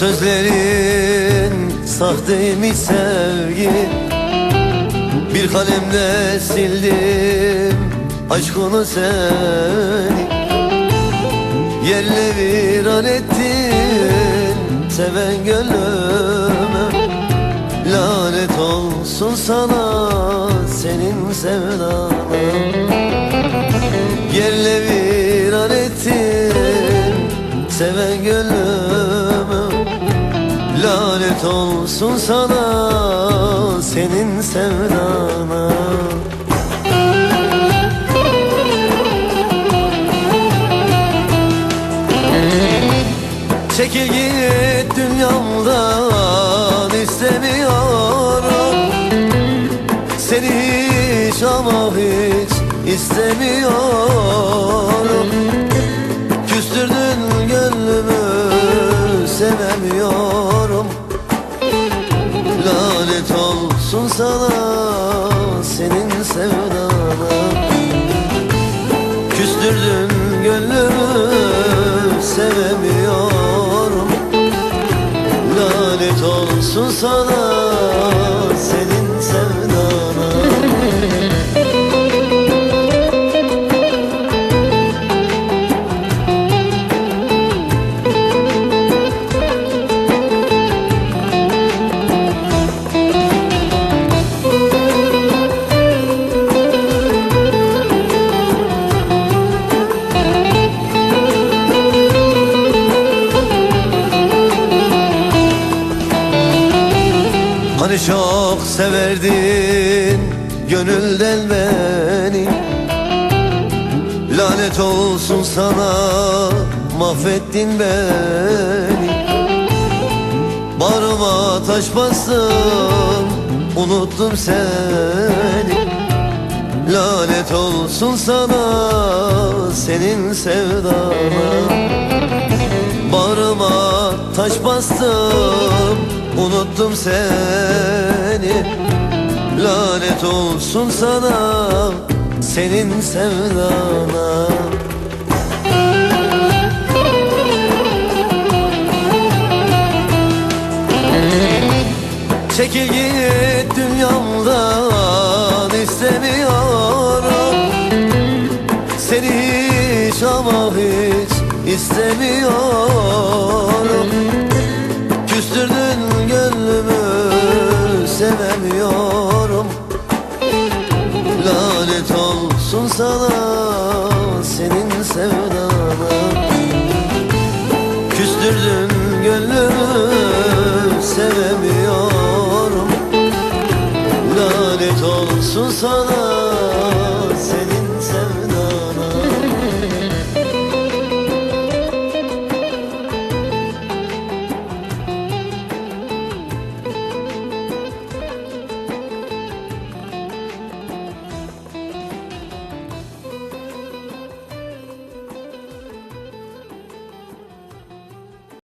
Sözlerin sahteymiş sevgi? Bir kalemle sildim aşkını seni. Yerle viran ettin seven gönlüme Lanet olsun sana senin sevdana Yerle Lanet olsun sana senin sevdana. Çekil git dünyamdan istemiyorum. Seni hiç ama hiç istemiyorum. Küstürdün gönlümü sevemiyorum sana senin sevdana. Küstürdün gönlümü sevemiyorum. Lanet olsun sana Hani çok severdin gönülden beni. Lanet olsun sana mahvettin beni. Bağrıma taş bastın unuttum seni. Lanet olsun sana senin sevdana. Bağrıma taş bastım Unuttum seni. Lanet olsun sana Senin sevdana. Çekil git dünyamdan istemiyorum. Seni hiç ama hiç istemiyorum sevemiyorum Lanet olsun sana